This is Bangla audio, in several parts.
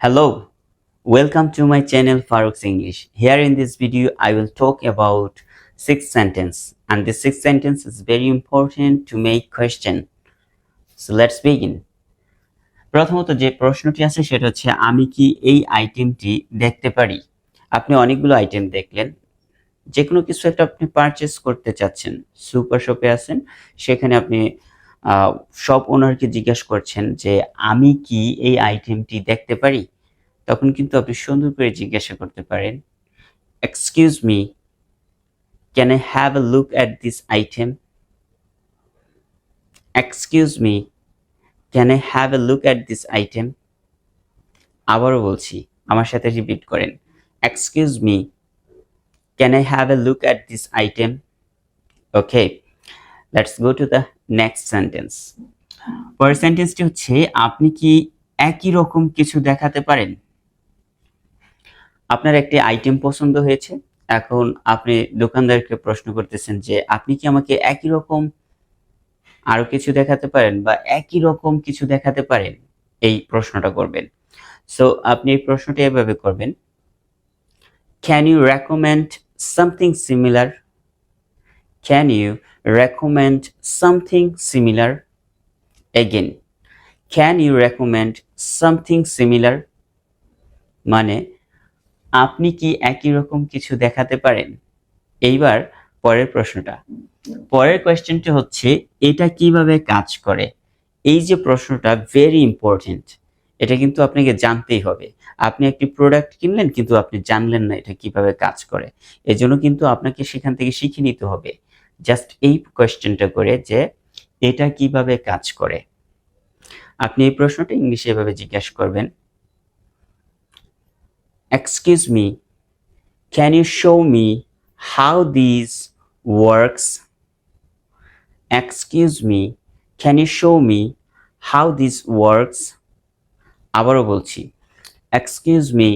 Hello, welcome to my channel Farouk's English. Here in this video, I will talk about sixth sentence, and this sixth sentence is very important to make question. So let's begin. প্রথমত যে প্রশ্নটি আছে সেটা হচ্ছে আমি কি এই আইটেমটি দেখতে পারি আপনি অনেকগুলো আইটেম দেখলেন যে কোনো কিছু একটা আপনি পারচেস করতে চাচ্ছেন সুপার শপে আছেন সেখানে আপনি শপ ওনারকে জিজ্ঞাসা করছেন যে, আমি কি এই আইটেমটি দেখতে পারি? তখন কিন্তু আপনি সুন্দর করে জিজ্ঞাসা করতে পারেন excuse me can I have a look at this item excuse me can I have a look at this item আবারও বলছি, আমার সাথে রিপিট করেন excuse me can I have a look at this item okay let's go to the next sentence পরের সেন্টেন্সটি হচ্ছে, আপনি কি একই রকম কিছু দেখাতে পারেন? আপনার একটি আইটেম পছন্দ হয়েছে। এখন আপনি দোকানদারকে প্রশ্ন করতেছেন যে, আপনি কি আমাকে একই রকম আরও কিছু দেখাতে পারেন বা একই রকম কিছু দেখাতে পারেন? এই প্রশ্নটা করবেন। সো আপনি এই প্রশ্নটি এভাবে করবেন। Can you recommend something similar can you recommend something similar again can you recommend something similar মানে আপনি কি একই রকম কিছু দেখাতে পারেন? এইবার পরের প্রশ্নটা। পরের কোয়েশ্চেনটি হচ্ছে, এটা কীভাবে কাজ করে? এই যে প্রশ্নটা ভেরি ইম্পর্টেন্ট এটা কিন্তু আপনাকে জানতেই হবে। আপনি একটি প্রোডাক্ট কিনলেন, কিন্তু আপনি জানলেন না এটা কীভাবে কাজ করে। এজন্য কিন্তু আপনাকে সেখান থেকে শিখে নিতে হবে। জাস্ট এই কোয়েশ্চেনটা করে যে এটা কীভাবে কাজ করে। আপনি এই প্রশ্নটা ইংলিশে এভাবে জিজ্ঞাসা করবেন excuse me can you show me how this works excuse me can you show me how this works আবারও বলছি excuse me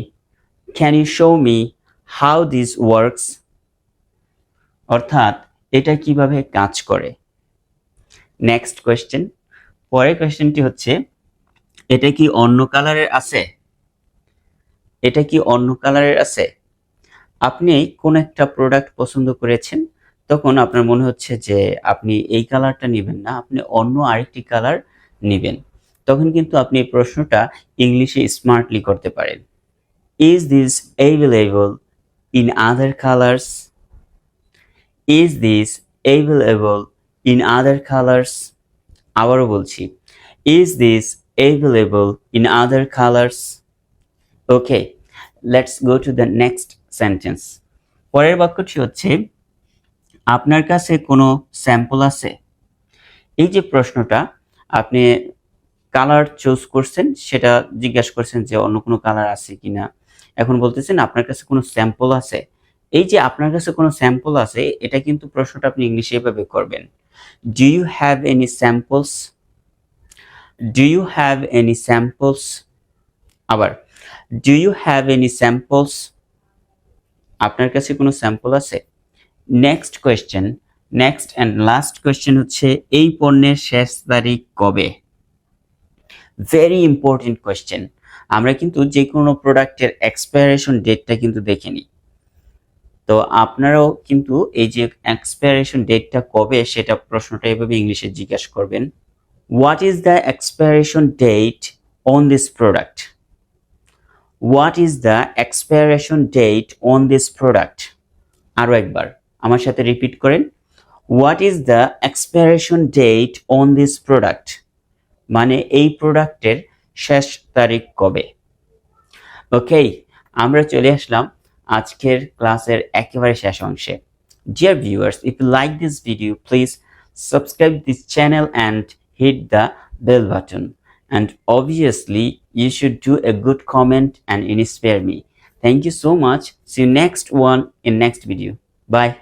can you show me how this works অর্থাৎ এটা কীভাবে কাজ করে? নেক্সট কোয়েশ্চেন পরের কোয়েশ্চেনটি হচ্ছে, এটা কি অন্য কালারের আছে? এটা কি অন্য কালারের আছে? আপনি কোন একটা প্রোডাক্ট পছন্দ করেছেন, তখন আপনার মনে হচ্ছে যে আপনি এই কালারটা নেবেন না, আপনি অন্য আরেকটি কালার নেবেন। তখন কিন্তু আপনি প্রশ্নটা ইংলিশে স্মার্টলি করতে পারেন। Is this available in other colours is this available in other colours আবারও বলছি। Is this available in other colours okay let's go to the next sentence পরের বাক্যটি হচ্ছে, আপনার কাছে কোনো স্যাম্পল আছে? এই যে প্রশ্নটা, আপনি কালার চুজ করছেন, সেটা জিজ্ঞাসা করছেন যে অন্য কোনো কালার আছে কিনা। এখন বলতেছেন, আপনার কাছে কোনো স্যাম্পল আছে? এই যে আপনার কাছে কোনো স্যাম্পল আছে, এটা কিন্তু প্রশ্নটা আপনি ইংলিশে এভাবে করবেন। Do you have any samples do you have any samples আবার do you have any samples আপনার কাছে কোনো স্যাম্পল আছে? Next question next and last question হচ্ছে, এই পণ্যের শেষ তারিখ কবে? ভেরি ইম্পর্টেন্ট কোয়েশ্চেন আমরা কিন্তু যে কোনো প্রোডাক্টের এক্সপায়ারেশন ডেটটা কিন্তু দেখে নিই। তো আপনারাও কিন্তু এই যে এক্সপায়ারেশন ডেটটা কবে, সেটা প্রশ্নটা এভাবে ইংলিশে জিজ্ঞাসা করবেন। What is the expiration date on this product what is the expiration date on this product আরও একবার, আমার সাথে রিপিট করেন। What is the expiration date on this product মানে এই প্রোডাক্টের শেষ তারিখ কবে? ওকে আমরা চলে আসলাম আজকের ক্লাসের একেবারে শেষ অংশে dear viewers if you like this video please subscribe this channel and the bell button and obviously you should do a good comment and inspire me thank you so much see you next one in next video bye